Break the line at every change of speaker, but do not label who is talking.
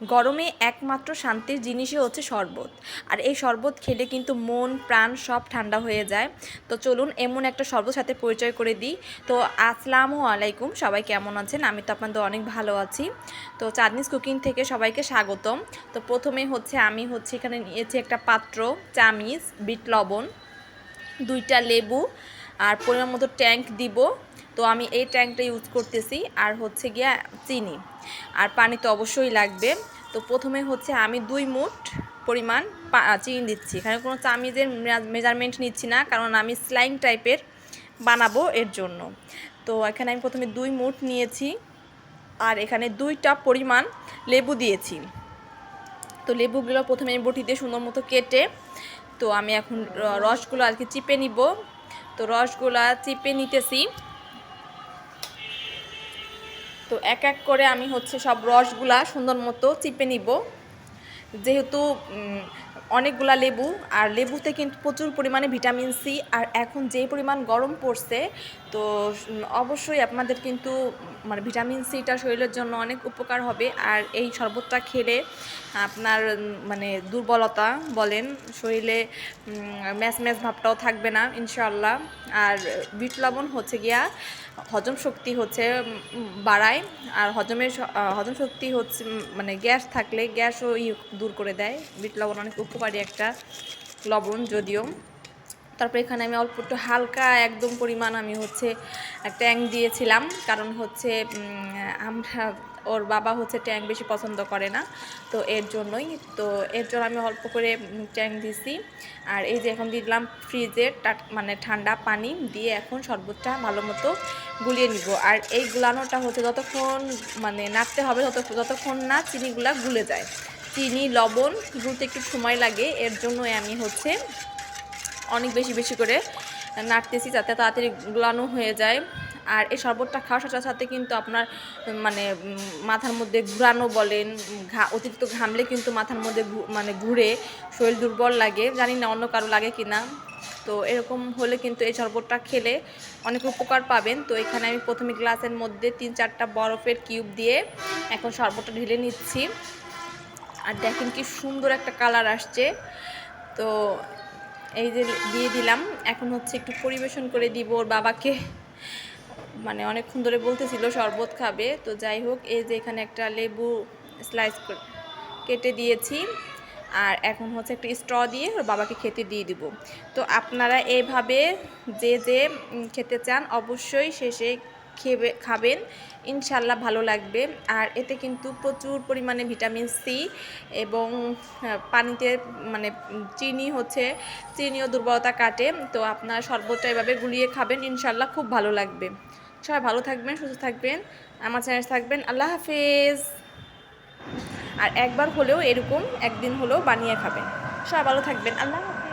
গরমে একমাত্র শান্তির জিনিসই হচ্ছে শরবত। আর এই শরবত খেলে কিন্তু মন, প্রাণ সব ঠান্ডা হয়ে যায়। তো চলুন এমন একটা শরবত সাথে পরিচয় করে দিই। তো আসসালামু আলাইকুম, সবাই কেমন আছেন? আমি তো আপনাদের অনেক ভালো আছি। তো চাঁদনিস কুকিং থেকে সবাইকে স্বাগতম। তো প্রথমে হচ্ছে আমি হচ্ছে এখানে নিয়েছি একটা পাত্র, চামিচ, বিট লবণ, দুইটা লেবু, আর পরিমাণ মতো ট্যাঙ্ক দিব। তো আমি এই ট্যাঙ্কটা ইউজ করতেছি, আর হচ্ছে গিয়া চিনি। আর পানি তো অবশ্যই লাগবে। তো প্রথমে হচ্ছে আমি দুই মুঠ পরিমাণ চিনি দিচ্ছি। এখানে কোনো চামিজের মেজারমেন্ট নিচ্ছি না, কারণ আমি স্লাইং টাইপের বানাবো এর জন্য। তো এখানে আমি প্রথমে দুই মুঠ নিয়েছি, আর এখানে দুইটা পরিমাণ লেবু দিয়েছি। তো লেবুগুলো প্রথমে আমি বটি দিয়ে সুন্দর মতো কেটে, তো আমি এখন রসগুলো আর কি চিপে নিব। তো রসগুলা চিপে নিতেছি। তো এক এক করে আমি হচ্ছে সব রসগুলা সুন্দর মতো চিপে নিব। যেহেতু অনেকগুলা লেবু, আর লেবুতে কিন্তু প্রচুর পরিমাণে ভিটামিন সি, আর এখন যে পরিমাণ গরম পড়ছে, তো অবশ্যই আপনাদের কিন্তু মানে ভিটামিন সিটা শরীরের জন্য অনেক উপকার হবে। আর এই শরবতটা খেলে আপনার মানে দুর্বলতা বলেন, শরীরে ম্যাচ ম্যাচ ভাবটাও থাকবে না ইনশাল্লাহ আর বিট লবণ হচ্ছে গিয়া, হজম শক্তি হচ্ছে বাড়ায়। আর হজমের হজম শক্তি হচ্ছে মানে গ্যাস থাকলে গ্যাসও দূর করে দেয়। বিট লবণ অনেক উপকারী একটা লবণ যদিও। তারপর এখানে আমি অল্প একটু হালকা একদম পরিমাণ আমি হচ্ছে ট্যাং দিয়েছিলাম। কারণ হচ্ছে আমরা, ওর বাবা হচ্ছে ট্যাং বেশি পছন্দ করে না, তো এর জন্যই, তো এর জন্য আমি অল্প করে ট্যাং দিছি। আর এই যে এখন দিলাম ফ্রিজে মানে ঠান্ডা পানি দিয়ে এখন শরবতটা ভালো মতো গুলিয়ে নিব। আর এই গুলানোটা হচ্ছে যতক্ষণ মানে নাড়তে হবে তত যতক্ষণ না চিনিগুলা গুলে যায়। চিনি, লবণ, গুলতে একটু সময় লাগে, এর জন্যই আমি হচ্ছে অনেক বেশি বেশি করে নাড়তেছি যাতে তাড়াতাড়ি গুলানো হয়ে যায়। আর এই শরবতটা খাওয়ার সাথে সাথে কিন্তু আপনার মানে মাথার মধ্যে ঘুরানো বলেন, ঘা, অতিরিক্ত ঘামলে কিন্তু মাথার মধ্যে মানে ঘুরে শরীর দুর্বল লাগে। জানি না অন্য কারও লাগে কি না তো এরকম হলে কিন্তু এই শরবতটা খেলে অনেক উপকার পাবেন। তো এখানে আমি প্রথমে গ্লাসের মধ্যে তিন চারটা বরফের কিউব দিয়ে এখন শরবতটা ঢেলে নিচ্ছি। আর দেখেন কি সুন্দর একটা কালার আসছে। তো এই যে দিয়ে দিলাম। এখন হচ্ছে একটু পরিবেশন করে দিব। ওর বাবাকে মানে অনেকক্ষণ ধরে বলতেছিল শরবত খাবে। তো যাই হোক, এই যে এখানে একটা লেবু স্লাইস কেটে দিয়েছি। আর এখন হচ্ছে একটা স্ট্র দিয়ে ওর বাবাকে খেতে দিয়ে দিব। তো আপনারা এইভাবে যে যে খেতে চান, অবশ্যই শেষে খেবে, খাবেন। ইনশাল্লাহ ভালো লাগবে। আর এতে কিন্তু প্রচুর পরিমাণে ভিটামিন সি এবং পানিতে মানে চিনি হচ্ছে, চিনিও দুর্বলতা কাটে। তো আপনার সর্বোচ্চ এভাবে গুলিয়ে খাবেন ইনশাল্লাহ খুব ভালো লাগবে। সবাই ভালো থাকবেন, সুস্থ থাকবেন, আমার চ্যানেল থাকবেন। আল্লাহ হাফেজ। আর একবার হলেও এরকম, একদিন হলেও বানিয়ে খাবেন। সবাই ভালো থাকবেন। আল্লাহ হাফেজ।